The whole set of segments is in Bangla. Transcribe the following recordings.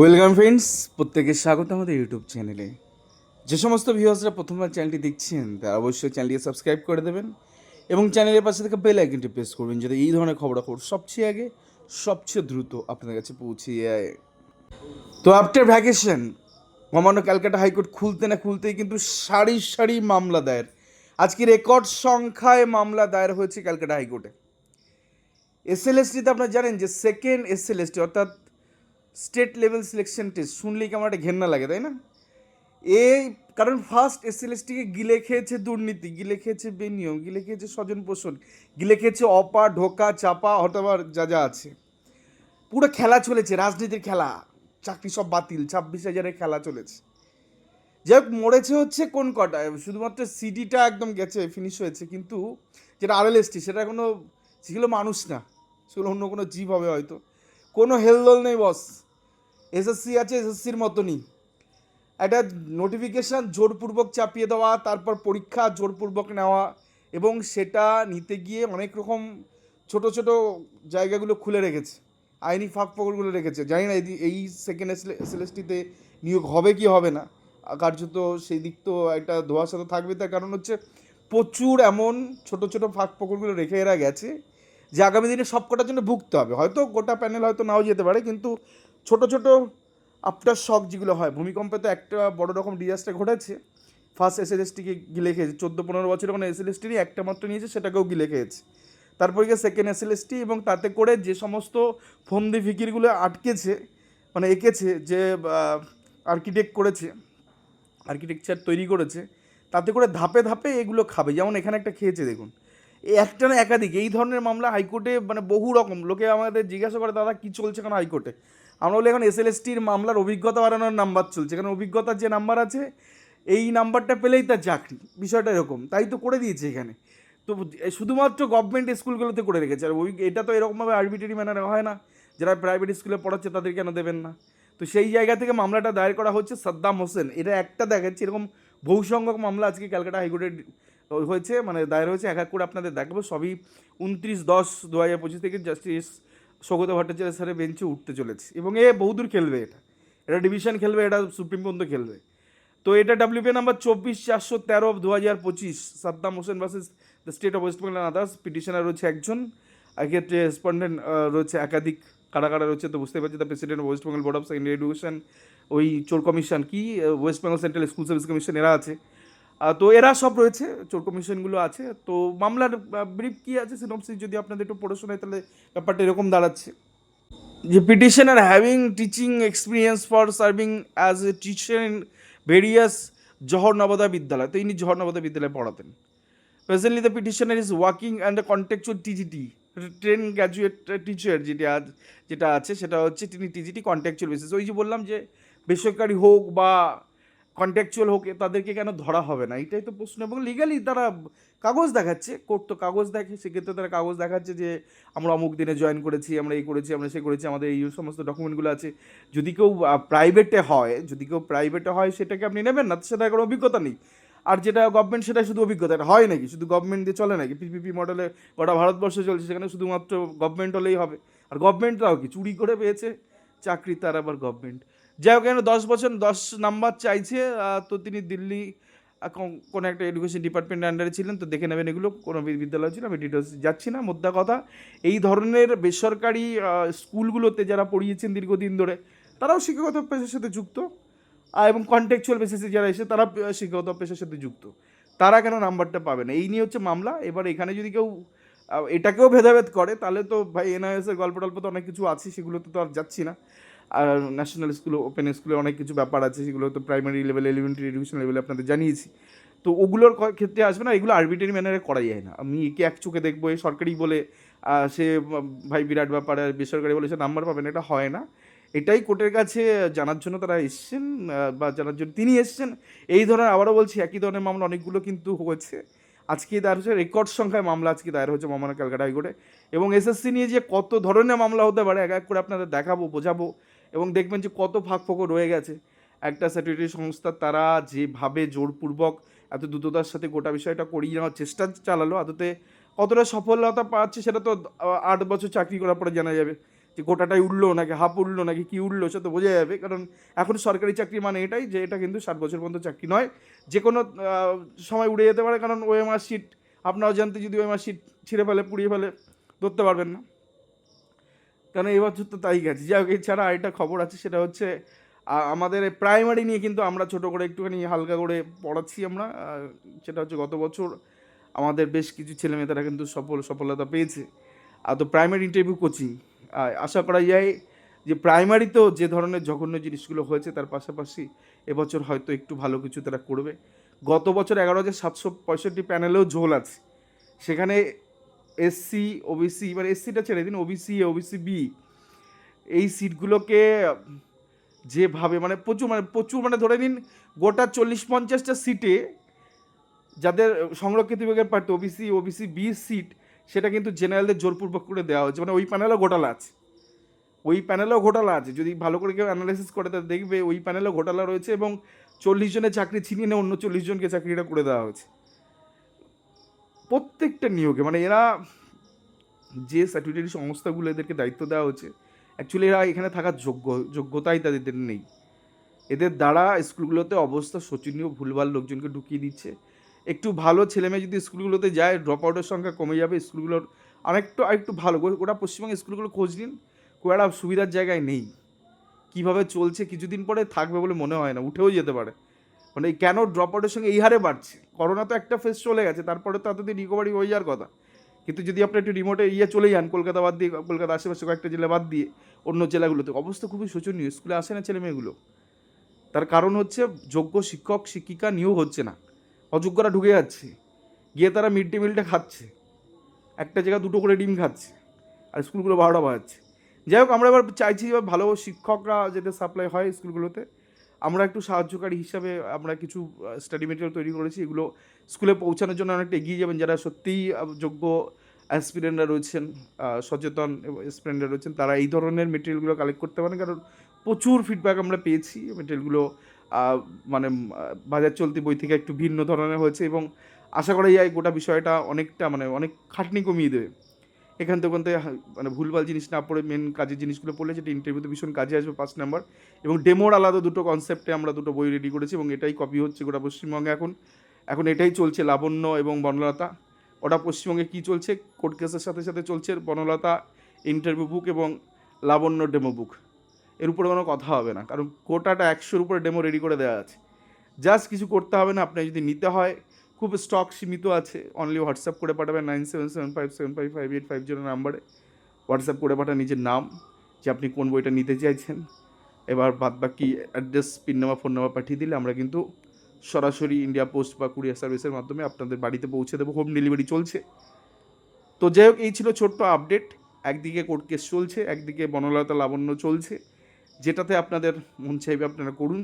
ওয়েলকাম ফ্রেন্ডস প্রত্যেকের স্বাগত আমাদের ইউটিউব চ্যানেলে যে সমস্ত ভিউয়ার্সরা প্রথমবার চ্যানেলটি দেখছেন, তারা অবশ্যই চ্যানেলটি সাবস্ক্রাইব করে দেবেন এবং চ্যানেলের পাশে থেকে বেল আইকনটি প্রেস করবেন যাতে এই ধরনের খবরাখবর সবচেয়ে আগে, সবচেয়ে দ্রুত আপনাদের কাছে পৌঁছে যায়। তো আফটার ভ্যাকেশন মহামান্য ক্যালকাটা হাইকোর্ট খুলতে না খুলতেই কিন্তু সারি সারি মামলা দায়ের। আজকে রেকর্ড সংখ্যায় মামলা দায়ের হয়েছে ক্যালকাটা হাইকোর্টে। এসএলএসটিতে আপনারা জানেন যে সেকেন্ড এসএলএসটি অর্থাৎ স্টেট লেভেল সিলেকশন টেস্ট শুনলেই কেমন একটা ঘেন্না লাগে, তাই না? এই, কারণ ফার্স্ট এসএলএসটিকে গিলে খেয়েছে দুর্নীতি, গিলে খেয়েছে বেনিয়ম, গিলে খেয়েছে স্বজন পোষণ, গিলে খেয়েছে অপা, ঢোকা, চাপা অথবা যা যা আছে। পুরো খেলা চলেছে, রাজনীতির খেলা, চাকরি সব বাতিল, ছাব্বিশ হাজারের খেলা চলেছে। যাই হোক, মরেছে হচ্ছে কোন কটায়? শুধুমাত্র সিডিটা একদম গেছে ফিনিশ হয়েছে, কিন্তু যেটা আরএলএসটি সেটা কোনো, সেগুলো মানুষ না, সেগুলো অন্য কোনো জীব হবে হয়তো। কোনো হেলদোল নেই বস এসএসসি আছে এসএসসির মতনই। একটা নোটিফিকেশান জোরপূর্বক চাপিয়ে দেওয়া, তারপর পরীক্ষা জোরপূর্বক নেওয়া, এবং সেটা নিতে গিয়ে অনেক রকম ছোট ছোট জায়গাগুলো খুলে রেখেছে। আইনি ফাঁক ফকরগুলো রেখেছে। জানি না এই- সেকেন্ড এসএলএসটিতে নিয়োগ হবে কি হবে না। কার্যত সেই দিক তো একটা ধোয়াশা তো থাকবে। তার কারণ হচ্ছে প্রচুর এমন ছোট ছোট ফাঁক ফকরগুলো রেখে এরা গেছে। যে আগামী দিনে সব কটার জন্য ভুগতে হবে। হয়তো গোটা প্যানেল হয়তো নাও যেতে পারে, কিন্তু ছোট ছোট আফটার শক যেগুলো হয়, ভূমিকম্পে তো একটা বড় রকম ডিজাস্টার ঘটেছে। ফার্স্ট এস এল এসটিকে গিলে খেয়েছে, চোদ্দ, পনেরো বছর কোনো এসএলএসটিরই একটা মাত্র নিয়েছে, সেটাকেও গিলে খেয়েছে। তারপরে গিয়ে সেকেন্ড এস এসএলএসটি এবং তাতে করে যে সমস্ত ফন্দি ফিকিরগুলো আটকেছে মানে এঁকেছে যে আর্কিটেক্ট করেছে আর্কিটেকচার তৈরি করেছে, তাতে করে ধাপে ধাপে এগুলো খাবে। যেমন এখানে একটা খেয়েছে, দেখুন। একটা না একাধিক, এই ধরনের মামলা হাইকোর্টে মানে বহু রকম। লোকে আমাদের জিজ্ঞাসা করে, দাদা, কী চলছে কেন হাইকোর্টে? আমরা বলি, এখন এস এল এসএলএসটির মামলার অভিজ্ঞতা বাড়ানোর নাম্বার চলছে। কারণ অভিজ্ঞতার যে নাম্বার আছে, এই নাম্বারটা পেলেই তার চাকরি। বিষয়টা এরকম। তাই তো করে দিয়েছে এখানে। তো শুধুমাত্র গভর্নমেন্ট স্কুলগুলোতে করে রেখেছে। আর ওই, এটা তো এরকমভাবে আরবিটারি ম্যানারে হয় না। যারা প্রাইভেট স্কুলে পড়াচ্ছে, তাদের কেন দেবেন না? তো সেই জায়গা থেকে মামলাটা দায়ের করা হচ্ছে সাদ্দাম হোসেন। এটা একটা দেখাচ্ছে, এরকম বহু সংখ্যক মামলা আজকে ক্যালকাটা হাইকোর্টে হয়েছে মানে দায়ের হয়েছে, এক এক করে আপনাদের দেখাবো, সবই উনত্রিশ দশ দু হাজার পঁচিশ থেকে জাস্টিস সৌগত ভট্টাচার্য স্যারের বেঞ্চে উঠতে চলেছে। এবং এ বহুদূর খেলবে এটা। এটা ডিভিশন খেলবে, এটা সুপ্রিম পর্যন্ত খেলবে। তো এটা ডাব্লিউপি নাম্বার চব্বিশ চারশো তেরো দু হাজার পঁচিশ, Saddam Hossain versus the state of West Bengal others, petitioner রয়েছে একজন এক্ষেত্রে রেসপন্ডেন্ট রয়েছে একাধিক, কারা কারা রয়েছে তো বুঝতে পারছি the president West Bengal board of secondary education ওই চোর কমিশন, কি West Bengal central school service commission এরা আছে। তো এরা সব রয়েছে, চোর কমিশনগুলো আছে। তো মামলার ব্রিফ কী আছে সিনপসিস যদি আপনাদের একটু পড়ে শোনায় তাহলে ব্যাপারটা এরকম দাঁড়াচ্ছে। যে petitioner having teaching experience for serving as a teacher in various Jawahar Navodaya Vidyalaya তো ইনি জহর নবোদয় বিদ্যালয়ে পড়াতেন। Presently the petitioner is working and the contractual TGT trained graduate teacher যেটা যেটা আছে, সেটা হচ্ছে তিনি টিজিটি কন্ট্যাকচুয়াল বেসিস ওই যে বললাম যে বেসরকারি হোক বা কন্ট্যাকচুয়াল হোক তাদেরকে কেন ধরা হবে না? এটাই তো প্রশ্ন। এবং লিগালি তারা কাগজ দেখাচ্ছে, কোর্ট তো কাগজ দেখে, সেক্ষেত্রে তারা কাগজ দেখাচ্ছে যে, আমরা অমুক দিনে জয়েন করেছি, আমরা এই করেছি, আমরা সে করেছি, আমাদের এই সমস্ত ডকুমেন্টগুলো আছে। যদি কেউ প্রাইভেটে হয়, যদি কেউ প্রাইভেটে হয়, সেটাকে আপনি নেবেন না, সেটা কোনো অভিজ্ঞতা নেই। আর যেটা গভর্নমেন্ট সেটা শুধু অভিজ্ঞতা, এটা হয় নাকি? শুধু গভর্নমেন্ট দিয়ে চলে নাকি? পিপিপি মডেলে গোটা ভারতবর্ষে চলছে, সেখানে শুধুমাত্র গভর্নমেন্ট হলেই হবে। আর গভর্নমেন্টরাও কি, চুরি করে পেয়েছে, চাকরি তার আবার গভর্নমেন্ট যাই হোক, এখানে দশ বছর, দশ নাম্বার চাইছে তো তিনি দিল্লি কোনো একটা এডুকেশন ডিপার্টমেন্টের আন্ডারে ছিলেন, তো দেখে নেবেন এগুলো, কোনো বিদ্যালয় ছিল আমি ডিটেলস যাচ্ছি না, মোদ্দা কথা। এই ধরনের বেসরকারি স্কুলগুলোতে যারা পড়িয়েছেন দীর্ঘদিন ধরে, তারাও শিক্ষাগত পেশার সাথে যুক্ত এবং কন্টেকচুয়াল বেসিসে যারা এসে তারা শিক্ষাগত পেশার সাথে যুক্ত। তারা কেন নাম্বারটা পাবে না? এই নিয়ে হচ্ছে মামলা। এবার এখানে যদি কেউ এটাকেও ভেদাভেদ করে, তাহলে তো ভাই এনআইএসের গল্প টল্প তো অনেক কিছু আছে, সেগুলোতে তো আর যাচ্ছি না। আর ন্যাশনাল স্কুল ওপেন স্কুলে অনেক কিছু ব্যাপার আছে, সেগুলো তো প্রাইমারি লেভেল এলিমেন্টারি এডুকেশন লেভেলে আপনাদের জানিয়েছি। তো ওগুলোর ক্ষেত্রে আসবে না, এগুলো আরবিটারি ম্যানারে করা যায় না। আমি একে এক চোখে দেখব এই সরকারি বলে সে ভাই বিরাট ব্যাপার বেসরকারি বলে সে নাম্বার পাবেন এটা হয় না। এটাই কোর্টের কাছে জানার জন্য তারা এসছেন বা জানার জন্য তিনি এসছেন। এই ধরনের আবারও বলছি, একই ধরনের মামলা অনেকগুলো কিন্তু হয়েছে। আজকে দায়ের হচ্ছে রেকর্ড সংখ্যায় মামলা আজকে দায়ের হচ্ছে মামানা ক্যালকাটা হাইকোর্টে। এবং এসএসসি নিয়ে যে কত ধরনের মামলা হতে পারে, এক এক করে আপনাদের দেখাবো, বোঝাবো। এবং দেখবেন যে কত ফাঁক ফোকর রয়ে গেছে। একটা স্যাটেটরি সংস্থা তারা যেভাবে জোরপূর্বক এত দ্রুততার সাথে গোটা বিষয়টা করিয়ে নেওয়ার চেষ্টা চালালো আদতে কতটা সফলতা পাচ্ছে সেটা তো আট বছর চাকরি করার পরে জানা যাবে। যে গোটাটাই উঠল নাকি, হাফ উঠল নাকি, কী উঠল সে তো বোঝা যাবে। কারণ এখন সরকারি চাকরি মানে এটাই যে এটা কিন্তু ষাট বছর পর্যন্ত চাকরি নয়। যে কোনো সময় উড়ে যেতে পারে। কারণ ওএমআর সিট আপনার জানতে যদি ওএমআর সিট ছিঁড়ে ফেলে, পুড়িয়ে ফেলে, ধরতে পারবেন না। কারণ এই বছর তো তাই গেছে। যাই হোক, এছাড়া আরেকটা খবর আছে, সেটা হচ্ছে আমাদের প্রাইমারি নিয়ে কিন্তু আমরা ছোট করে একটুখানি হালকা করে পড়াচ্ছি আমরা সেটা হচ্ছে গত বছর আমাদের বেশ কিছু ছেলেমেয়ে তারা কিন্তু সফল, সফলতা পেয়েছে। আর তো প্রাইমারি ইন্টারভিউ কোচিং আশা করা যায় যে প্রাইমারিতেও যে ধরনের জঘন্য জিনিসগুলো হয়েছে, তার পাশাপাশি এবছর হয়তো একটু ভালো কিছু তারা করবে। গত বছর এগারো হাজার সাতশো পঁয়ষট্টি প্যানেলেও ঝোল আছে। সেখানে এসসি ওবিসি মানে এসসিটা ছেড়ে দিন ওবিসি ওবিসি বি এই সিটগুলোকে যেভাবে মানে প্রচুর মানে প্রচুর মানে ধরে নিন গোটা চল্লিশ পঞ্চাশটা সিটে যাদের সংরক্ষিত বিভাগের প্রার্থী ওবিসি ওবিসি বি সিট সেটা কিন্তু জেনারেলদের জোরপূর্বক করে দেওয়া হয়েছে। মানে ওই প্যানেলও ঘোটালা আছে। ওই প্যানেলেও ঘোটালা আছে। যদি ভালো করে কেউ অ্যানালাইসিস করে তা দেখবে ওই প্যানেলেও ঘোটালা রয়েছে এবং চল্লিশ জনের চাকরি ছিনিয়ে নিয়ে অন্য চল্লিশ জনকে চাকরিটা করে দেওয়া হয়েছে। প্রত্যেকটা নিয়োগে মানে এরা যে স্যাটুটারি সংস্থাগুলো এদেরকে দায়িত্ব দেওয়া হচ্ছে অ্যাকচুয়ালি এরা এখানে থাকার যোগ্য, যোগ্যতাই তাদের নেই। এদের দ্বারা স্কুলগুলোতে অবস্থা শোচনীয়, ভুলভাল লোকজনকে ঢুকিয়ে দিচ্ছে। একটু ভালো ছেলেমেয়ে যদি স্কুলগুলোতে যায় ড্রপ আউটের সংখ্যা কমে যাবে, স্কুলগুলোর আরেকটু আরেকটু ভালো গোটা পশ্চিমবঙ্গের স্কুলগুলো খোঁজ নিন, খুব একটা সুবিধার জায়গায় নেই। কীভাবে চলছে, কিছুদিন পরে থাকবে বলে মনে হয় না, উঠেও যেতে পারে। মানে কেন ড্রপ আউটের সঙ্গে এই হারে বাড়ছে? করোনা তো একটা ফেজ চলে গেছে, তারপরে তো এতদিন রিকভারি হয়ে যাওয়ার কথা। কিন্তু যদি আপনি একটু রিমোটে ইয়ে চলে যান, কলকাতা বাদ দিয়ে, কলকাতা আশেপাশে কয়েকটা জেলা বাদ দিয়ে, অন্য জেলাগুলোতে, অবস্থা খুবই শোচনীয়, স্কুলে আসে না ছেলে মেয়েগুলো। তার কারণ হচ্ছে যোগ্য শিক্ষক, শিক্ষিকা নিয়োগ হচ্ছে না। অযোগ্যরা ঢুকে যাচ্ছে। গিয়ে তারা মিড ডে মিলটা খাচ্ছে। একটা জায়গায় দুটো করে ডিম খাচ্ছে। আর স্কুলগুলো বারোটা বাজাচ্ছে। যাই হোক, আমরা এবার চাইছি এবার ভালো শিক্ষকরা যাতে সাপ্লাই হয় স্কুলগুলোতে। আমরা একটু সাহায্যকারী হিসাবে আমরা কিছু স্টাডি মেটেরিয়াল তৈরি করেছি, এগুলো স্কুলে পৌঁছানোর জন্য অনেকটা এগিয়ে যাবেন যারা সত্যিই যোগ্য অ্যাসপিরেন্টরা রয়েছেন সচেতন অ্যাসপিরেন্টরা রয়েছেন, তারা এই ধরনের মেটেরিয়ালগুলো কালেক্ট করতে পারেন। কারণ প্রচুর ফিডব্যাক আমরা পেয়েছি মেটেরিয়ালগুলো মানে বাজার চলতি বই থেকে একটু ভিন্ন ধরনের হয়েছে এবং আশা করা যায় গোটা বিষয়টা অনেকটা মানে অনেক খাটনি কমিয়ে দেবে। এখান থেকে ওখান থেকে মানে ভুলভাল জিনিস না পড়ে মেন কাজের জিনিসগুলো পড়লে যেটা ইন্টারভিউতে ভীষণ কাজে আসবে পাঁচ নাম্বার এবং ডেমোর আলাদা দুটো কনসেপ্টে আমরা দুটো বই রেডি করেছি এবং এটাই কপি হচ্ছে গোটা পশ্চিমবঙ্গে এখন। এখন এটাই চলছে লাবণ্য এবং বনলতা। ওটা পশ্চিমবঙ্গে কী চলছে কোর্ট কেসের সাথে সাথে চলছে বনলতা ইন্টারভিউ বুক এবং লাবণ্য ডেমো বুক এর উপরে কোনো কথা হবে না, কারণ কোটাটা একশোর উপরে ডেমো রেডি করে দেওয়া আছে। জাস্ট কিছু করতে হবে না আপনি যদি নিতে হয় খুব স্টক সীমিত আছে। অনলি হোয়াটসঅ্যাপ করে পাঠাবেন nine seven seven five seven five five eight five zero নাম্বারে হোয়াটসঅ্যাপ করে পাঠান নিজের নাম, যে আপনি কোন বইটা নিতে চাইছেন। এবার বাদ বাকি address pin number phone number পাঠিয়ে দিলে আমরা কিন্তু সরাসরি ইন্ডিয়া পোস্ট বা কুরিয়ার সার্ভিসের মাধ্যমে আপনাদের বাড়িতে পৌঁছে দেবো। হোম ডেলিভারি চলছে। তো যাই হোক, এই ছিল ছোট্ট আপডেট একদিকে কোর্ট কেস চলছে, একদিকে বনলতা লাবণ্য চলছে। যেটাতে আপনাদের মন চাইবে আপনারা করুন।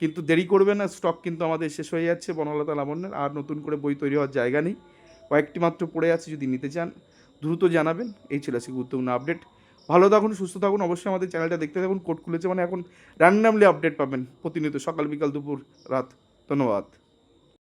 কিন্তু দেরি করবে না স্টক কিন্তু আমাদের শেষ হয়ে যাচ্ছে বনলতা লাবণ্যের, আর নতুন করে বই তৈরি হওয়ার জায়গা নেই। কয়েকটি মাত্র পড়ে আছে, যদি নিতে চান, দ্রুত জানাবেন। এই ছিল আজকে গুরুত্বপূর্ণ আপডেট ভালো থাকুন, সুস্থ থাকুন, অবশ্যই আমাদের চ্যানেলটা দেখতে থাকুন কোর্ট খুলেছে মানে এখন র্যান্ডামলি আপডেট পাবেন প্রতিনিয়ত সকাল বিকাল দুপুর রাত। ধন্যবাদ।